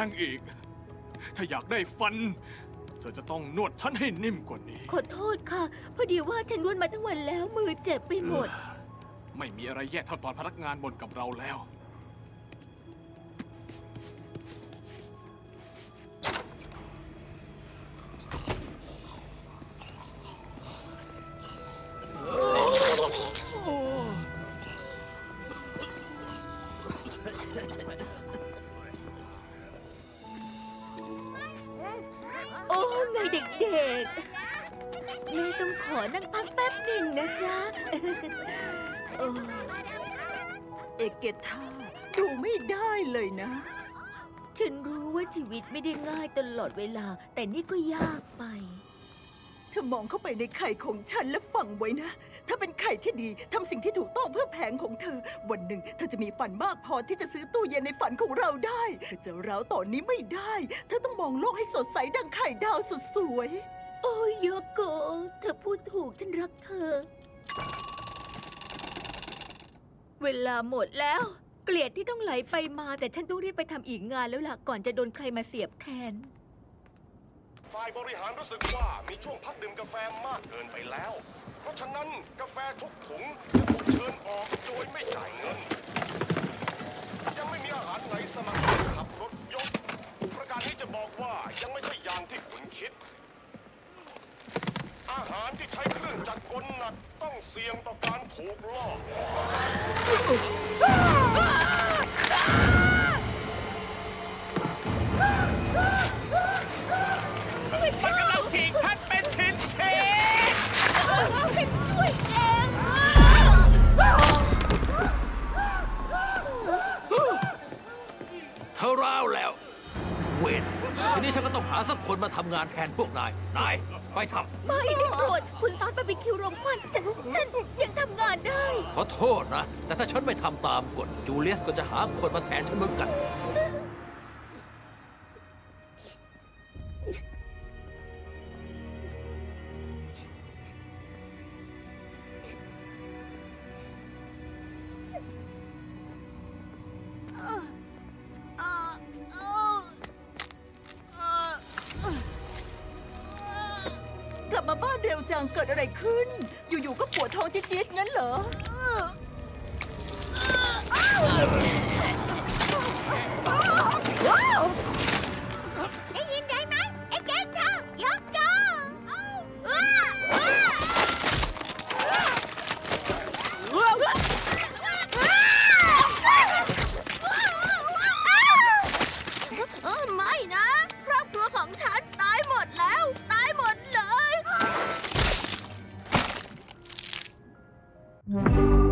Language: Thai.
รงอีก ถ้าอยากได้ฟัน เธอจะต้องนวดฉันให้นิ่มกว่านี้ ขอโทษค่ะ พอดีว่าฉันนวดมาทั้งวันแล้วมือเจ็บไปหมด ไม่มีอะไรแย่เท่าตอนพนักงานบ่นกับเราแล้ว ไงเด็กๆ แม่ต้องขอนั่งพักแป๊บหนึ่งนะจ๊ะ โอ้เอกเกท่าดูไม่ได้เลยนะ ฉันรู้ว่าชีวิตไม่ได้ง่ายตลอดเวลา แต่นี่ก็ยากไป เธอมองเข้าไปในไข่ของฉันและฟังไว้นะ ถ้าเป็นไข่ที่ดีทำสิ่งที่ถูกต้องเพื่อแผงของเธอ วันหนึ่งเธอจะมีฝันมากพอที่จะซื้อตู้เย็นในฝันของเราได้เธอจะร้าวตอนนี้ไม่ได้ เธอต้องมองโลกให้สดใสดังไข่ดาวสุดสวย โอ้ยโยโกะเธอพูดถูกฉันรักเธอ เวลาหมดแล้ว เกลียดที่ต้องไหลไปมาแต่ฉันต้องรีบไปทำอีกงานแล้วล่ะก่อนจะโดนใครมาเสียบแทน ฝ่ายบริหารรู้สึกว่ามีช่วงพักดื่มกาแฟมากเกินไปแล้ว เพราะฉะนั้นกาแฟทุกถุงจะถูกเชิญออกโดยไม่จ่ายเงิน ยังไม่มีอาหารไหนสมัครขับรถยก ประกาศนี้จะบอกว่ายังไม่ใช่อย่างที่คุณคิด อาหารที่ใช้เครื่องจักรกลหนักต้องเสี่ยงต่อการถูกลอบ อร้าวแล้ว เวนทีนี้ฉันก็ต้องหาสักคนมาทำงานแทนพวกนาย นาย ไปทไม่ได้โกรธคุณซอสบาร์บีคิวรมควันฉันฉันยังทำงานได้ำขอโทษนะ แต่ถ้าฉันไม่ทำตามกฎจูเลียสก็จะหาคนมาแทนฉันเหมือนกัน บมาบ้านเร็วจังเกิดอะไรขึ้น อยู่ๆก็ปวดท้องจี๊ดๆงั้นเหรอได้ยินได้ไหมไอ้แกเธอยกจอไม่นะ ครอบครัวของฉันตายหมดแล้ว ต Mm-hmm.